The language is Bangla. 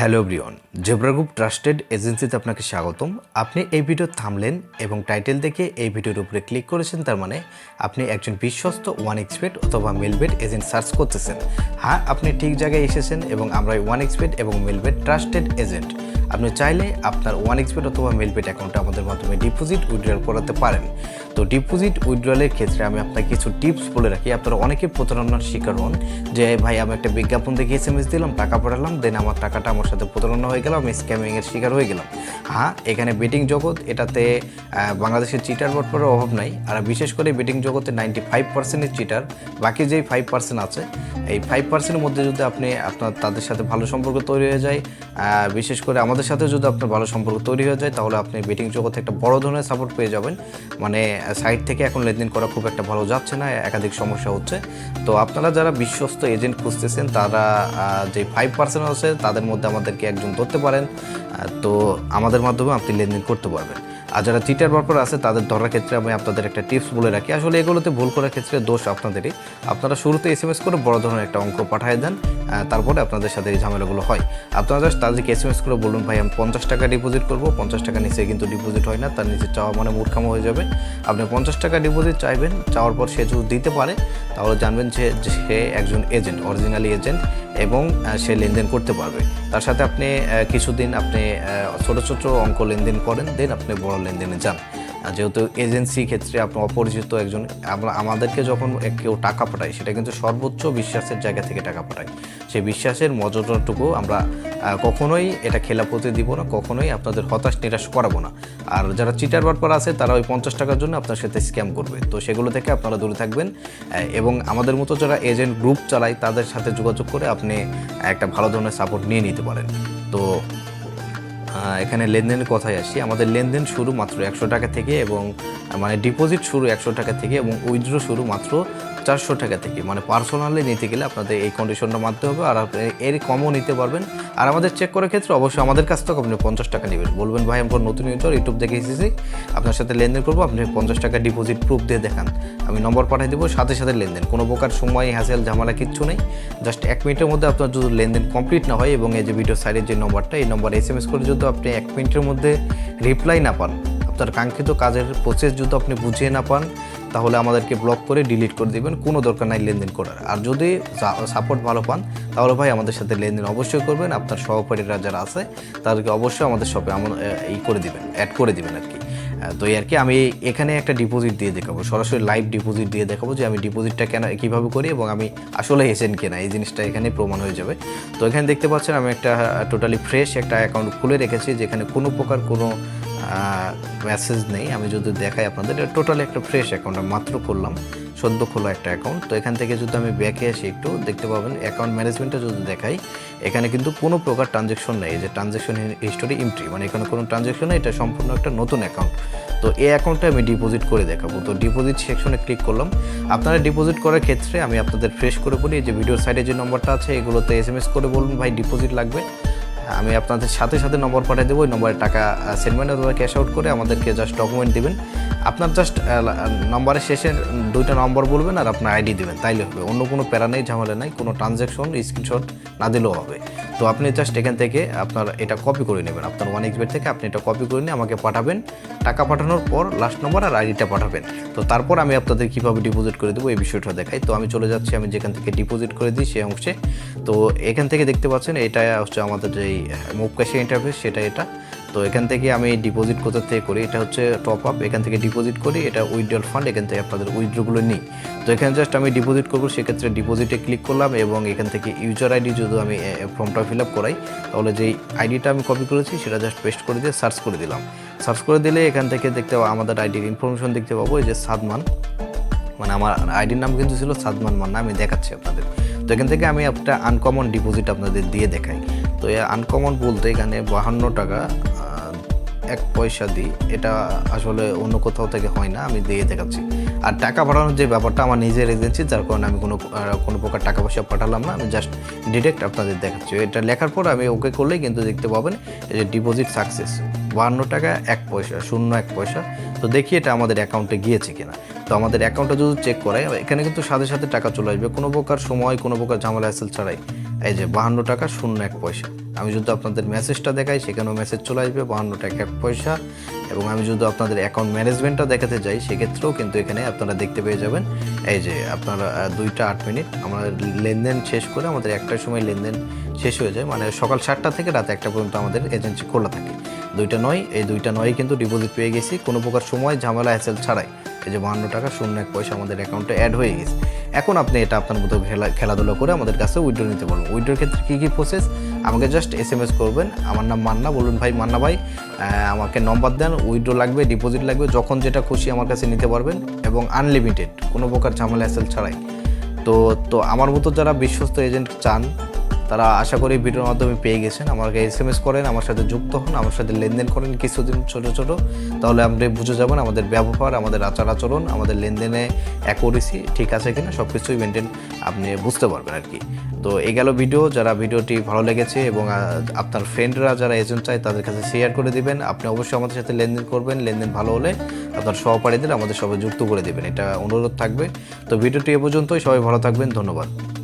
Hello Brian zebra group trusted এজেন্সিতে আপনাকে স্বাগতম। আপনি এই ভিডিও থামলেন এবং টাইটেল দেখে এই ভিডিওর উপরে ক্লিক করেছেন, তার মানে আপনি একজন বিশ্বস্ত ওয়ান এক্সপেট অথবা মেলবেট এজেন্ট সার্চ করতেছেন। হ্যাঁ আপনি ঠিক জায়গায় এসেছেন এবং আমরা ওয়ান এক্সপেট এবং মেলবেট ট্রাস্টেড এজেন্ট আপনি চাইলে আপনার ওয়ান এক্সপেট অথবা মেলবেট অ্যাকাউন্টে আমাদের মাধ্যমে ডিপোজিট উইথড্রল করাতে পারেন। তো ডিপোজিট উইথড্রলের ক্ষেত্রে আমি আপনাকে কিছু টিপস বলে রাখি। আপনারা অনেকে প্রতারণার শিকার হন যে, ভাই, আমি একটা বিজ্ঞাপন দেখে এস এম এস দিলাম, টাকা পাঠালাম দেন আমার টাকাটা আমার সাথে প্রতারণা হয়ে গেল, আমি স্ক্যামিংয়ের শিকার হয়ে গেলাম। হ্যাঁ এখানে বেটিং জগৎ, এটাতে বাংলাদেশের চিটার বটপরের অভাব নাই। আর বিশেষ করে বেটিং জগতে নাইনটি ফাইভ পার্সেন্টের চিটার বাকি যেই ফাইভ পার্সেন্ট আছে, এই ফাইভ পার্সেন্টের মধ্যে যদি আপনি আপনার, তাদের সাথে ভালো সম্পর্ক তৈরি হয়ে যায় বিশেষ করে আমাদের সাথে যদি আপনার ভালো সম্পর্ক তৈরি হয়ে যায়, তাহলে আপনি বেটিং জগতে একটা বড় ধরনের সাপোর্ট পেয়ে যাবেন। মানে সাইড থেকে এখন লেনদেন করা খুব একটা ভালো যাচ্ছে না, একাধিক সমস্যা হচ্ছে। তো আপনারা যারা বিশ্বস্ত এজেন্ট খুঁজতেছেন, তারা যে ফাইভ পার্সেন্ট আছে, তাদের মধ্যে আমাদেরকে একজন ধরতে পারেন। তো আমাদের মাধ্যমে আপনি লেনদেন করতে পারবেন। আর যারা চিটার বারবার আছে, তাদের ধরার ক্ষেত্রে আমি আপনাদের একটা টিপস বলে রাখি। আসলে এগুলোতে ভুল করার ক্ষেত্রে দোষ আপনাদেরই। আপনারা শুরুতে এস এম এস করে বড় ধরনের একটা অঙ্ক পাঠিয়ে দেন তারপরে আপনাদের সাথে এই ঝামেলাগুলো হয়। আপনারা জাস্ট তাদেরকে এস এম এস করে বলুন, ভাই, আমি পঞ্চাশ টাকা ডিপোজিট করব। পঞ্চাশ টাকা নিচে কিন্তু ডিপোজিট হয় না, তার নিচে চাওয়া মানে মূর্খামো হয়ে যাবে। আপনি পঞ্চাশ টাকা ডিপোজিট চাইবেন, চাওয়ার পর সে যদি দিতে পারে, তাহলে জানবেন যে সে একজন এজেন্ট অরিজিনালি এজেন্ট এবং সে লেনদেন করতে পারবে। তার সাথে আপনি কিছুদিন আপনি ছোটো ছোটো অঙ্ক লেনদেন করেন, দেন আপনি বড় লেনদেনে যান। যেহেতু এজেন্সি ক্ষেত্রে আপনি অপরিচিত একজন, আমরা, আমাদেরকে যখন কেউ টাকা পাঠায়, সেটা কিন্তু সর্বোচ্চ বিশ্বাসের জায়গা থেকে টাকা পাঠায়। সেই বিশ্বাসের মর্যাদাটুকু আমরা কখনোই এটা খেলাপতি দিব না, কখনোই আপনাদের হতাশ, নিরাশ করাবো না। আর যারা চিটার বাটপার আছে, তারা ওই পঞ্চাশ টাকার জন্য আপনার সাথে স্ক্যাম করবে। তো সেগুলো থেকে আপনারা দূরে থাকবেন। এবং আমাদের মতো যারা এজেন্ট গ্রুপ চালায়, তাদের সাথে যোগাযোগ করে আপনি একটা ভালো ধরনের সাপোর্ট নিয়ে নিতে পারেন। তো এখানে লেনদেনের কথায় আসি। আমাদের লেনদেন শুরু মাত্র একশো টাকা থেকে এবং মানে ডিপোজিট শুরু একশো টাকা থেকে এবং উইথড্র শুরু মাত্র চারশো টাকা থেকে মানে পার্সোনালি নিতে গেলে আপনাদের এই কন্ডিশনটা মানতে হবে, আর আপনি এর কমও নিতে পারবেন। আর আমাদের চেক করার ক্ষেত্রে অবশ্যই আমাদের কাছ থেকে আপনি পঞ্চাশ টাকা নেবেন। বলবেন, ভাই আমার নতুন ইউজার ইউটিউব দেখে এসেছি। আপনার সাথে লেনদেন করব, আপনি পঞ্চাশ টাকা ডিপোজিট প্রুফ দিয়ে দেখান। আমি নম্বর পাঠিয়ে দেবো, সাথে সাথে লেনদেন। কোনো প্রকার সময় হ্যাসেল ঝামেলা কিচ্ছু নেই। জাস্ট এক মিনিটের মধ্যে আপনার যদি লেনদেন কমপ্লিট না হয় এবং এই যে ভিডিও সাইডের যে নম্বরটা এই নম্বরে এস এম এস করে যদি আপনি এক মিনিটের মধ্যে রিপ্লাই না পান, আপনার কাঙ্ক্ষিত কাজের প্রসেস যদি আপনি বুঝিয়ে না পান তাহলে আমাদেরকে ব্লক করে ডিলিট করে দিবেন, কোনো দরকার নাই লেনদেন করার। আর যদি সাপোর্ট ভালো পান, তাহলে ভাই আমাদের সাথে লেনদেন অবশ্যই করবেন, আপনার সহপাঠীরা যারা আছে, তাদেরকে অবশ্যই আমাদের শপে এই করে দিবেন অ্যাড করে দিবেন আর কি। তো এই আর কি, আমি এখানে একটা ডিপোজিট দিয়ে দেখাবো, সরাসরি লাইভ ডিপোজিট দিয়ে দেখাবো যে আমি ডিপোজিটটা কেন, কীভাবে করি এবং আমি আসলে এসেন কেনা, এই জিনিসটা এখানে প্রমাণ হয়ে যাবে। তো এখানে দেখতে পাচ্ছেন আমি একটা টোটালি ফ্রেশ একটা অ্যাকাউন্ট খুলে রেখেছি, যেখানে কোনো প্রকার কোনো মেসেজ নেই, আমি যদি দেখাই আপনাদের, এটা টোটালি একটা ফ্রেশ অ্যাকাউন্ট মাত্র করলাম সদ্য খোলা একটা অ্যাকাউন্ট তো এখান থেকে যদি আমি ব্যাকে আসি একটু দেখতে পাবেন অ্যাকাউন্ট ম্যানেজমেন্টটা যদি দেখাই, এখানে কিন্তু কোনো প্রকার ট্রানজেকশন নেই যে ট্রানজেকশন হিস্টোরি এন্ট্রি মানে এখানে কোনো ট্রানজেকশন নেই, এটা সম্পূর্ণ একটা নতুন অ্যাকাউন্ট তো এই অ্যাকাউন্টে আমি ডিপোজিট করে দেখাবো। তো ডিপোজিট সেকশনে ক্লিক করলাম। আপনারা ডিপোজিট করার ক্ষেত্রে আমি আপনাদের ফ্রেশ করে বলি যে ভিডিও সাইডে যে নম্বরটা আছে, এগুলোতে এস এম এস করে বলুন, ভাই ডিপোজিট লাগবে। আমি আপনাদের সাথে সাথে নম্বর পাঠিয়ে দেবো, ওই নম্বরে টাকা সেন্ডমেন্ট অথবা ক্যাশ আউট করে আমাদেরকে জাস্ট ডকুমেন্ট দিবেন। আপনার জাস্ট নম্বরের শেষে দুইটা নম্বর বলবেন আর আপনার আইডি দেবেন, তাইলে হবে। অন্য কোনো প্যারা নেই, ঝামেলা নেই, কোনো ট্রানজ্যাকশন স্ক্রিনশট না দিলেও হবে। তো আপনি জাস্ট এখান থেকে আপনার এটা কপি করে নেবেন। আপনার ওয়ান এক্সবেট থেকে আপনি এটা কপি করে নিয়ে আমাকে পাঠাবেন। টাকা পাঠানোর পর লাস্ট নম্বর আর আইডিটা পাঠাবেন। তো তারপর আমি আপনাদের কীভাবে ডিপোজিট করে দেবো এই বিষয়টা দেখাই। তো আমি চলে যাচ্ছি, আমি যেখান থেকে ডিপোজিট করে দিই সেই অংশে। তো এখান থেকে দেখতে পাচ্ছেন, এটা হচ্ছে আমাদের যেই মুভ ক্যাশে ইন্টারফেস সেটা এটা। তো এখান থেকে আমি ডিপোজিট কোথা থেকে করি? এটা হচ্ছে টপ আপ এখান থেকে ডিপোজিট করি, এটা উইথড্রল ফান্ড এখান থেকে আপনাদের উইথড্রগুলো নিই। তো এখানে জাস্ট আমি ডিপোজিট করব, সেক্ষেত্রে ডিপোজিটে ক্লিক করলাম এবং এখান থেকে ইউজার আইডি যদি আমি ফর্মটা ফিল আপ করাই, তাহলে যেই আইডিটা আমি কপি করেছি, সেটা জাস্ট পেস্ট করে দিয়ে সার্চ করে দিলাম। সার্চ করে দিলে এখান থেকে দেখতে পাবো আমাদের আইডির ইনফরমেশন দেখতে পাবো, এই যে সাদমান। মানে আমার আইডির নাম কিন্তু ছিল সাদমান মান্না, আমি দেখাচ্ছি আপনাদের। তো এখান থেকে আমি একটা আনকমন ডিপোজিট আপনাদের দিয়ে দেখাই। তো আনকমন বলতে এখানে বাহান্ন টাকা এক পয়সা দিই, এটা আসলে অন্য কোথাও থেকে হয় না, আমি দিয়ে দেখাচ্ছি। আর টাকা পাঠানোর যে ব্যাপারটা আমার নিজের এজেন্সি যার কারণে আমি কোনো কোনো প্রকার টাকা পয়সা পাঠালাম না, আমি জাস্ট ডিরেক্ট আপনাদের দেখাচ্ছি। এটা লেখার পর আমি ওকে করলেই কিন্তু দেখতে পাবেন যে ডিপোজিট সাকসেস বাহান্ন টাকা, এক পয়সা, শূন্য এক পয়সা। তো দেখি এটা আমাদের অ্যাকাউন্টে গিয়েছে কিনা। তো আমাদের অ্যাকাউন্টটা যদি চেক করাই, এখানে কিন্তু সাথে সাথে টাকা চলে আসবে, কোনো প্রকার সময়, কোনো প্রকার ঝামেলা হ্যাসেল ছাড়াই। এই যে বাহান্ন টাকা শূন্য এক পয়সা। আমি যদি আপনাদের মেসেজটা দেখাই, সেখানেও মেসেজ চলে আসবে, বাহান্ন টাকা এক পয়সা। এবং আমি যদি আপনাদের অ্যাকাউন্ট ম্যানেজমেন্টটা দেখাতে যাই, সেক্ষেত্রেও কিন্তু এখানে আপনারা দেখতে পেয়ে যাবেন। এই যে আপনারা দুইটা আট মিনিট আমরা লেনদেন শেষ করে আমাদের একটার সময় লেনদেন শেষ হয়ে যায়। মানে সকাল সাতটা থেকে রাত একটা পর্যন্ত আমাদের এজেন্সি খোলা থাকে। দুইটা নয়, এই দুইটা নয় কিন্তু ডিপোজিট পেয়ে গেছি। কোনো প্রকার সময় ঝামেলা হ্যাসেল ছাড়াই। এই যে বাহান্ন টাকা শূন্য এক পয়সা আমাদের অ্যাকাউন্টে অ্যাড হয়ে গেছে। এখন আপনি এটা আপনার মতো খেলা, খেলাধুলো করে আমাদের কাছে উইড্রো নিতে পারবেন উইড্রোর ক্ষেত্রে কী কী প্রসেস আমাকে জাস্ট এস এম এস করবেন। আমার নাম মান্না, বলুন ভাই, মান্না ভাই আমাকে নম্বর দেন উইড্রো লাগবে ডিপোজিট লাগবে, যখন যেটা খুশি আমার কাছে নিতে পারবেন এবং আনলিমিটেড কোনো প্রকার ঝামেলা অ্যাসেল ছাড়াই। তো তো আমার মতো যারা বিশ্বস্ত এজেন্ট চান তারা আশা করি ভিডিওর মাধ্যমে পেয়ে গেছেন। আমাকে এস এম এস করেন, আমার সাথে যুক্ত হন, আমার সাথে লেনদেন করেন কিছুদিন ছোট ছোট। তাহলে আপনি বুঝে যাবেন আমাদের ব্যবহার, আমাদের আচার আচরণ, আমাদের লেনদেনে অ্যাকুরেসি ঠিক আছে কিনা সব কিছুই মেনটেন আপনি বুঝতে পারবেন আর কি। তো এই গেল ভিডিও যারা ভিডিওটি ভালো লেগেছে এবং আপনার ফ্রেন্ডরা যারা এজেন্ট চায় তাদের কাছে শেয়ার করে দিবেন। আপনি অবশ্যই আমাদের সাথে লেনদেন করবেন, লেনদেন ভালো হলে আপনার সহপাঠীদের আমাদের সবাই যুক্ত করে দেবেন। এটা অনুরোধ থাকবে। তো ভিডিওটি এ পর্যন্তই, সবাই ভালো থাকবেন, ধন্যবাদ।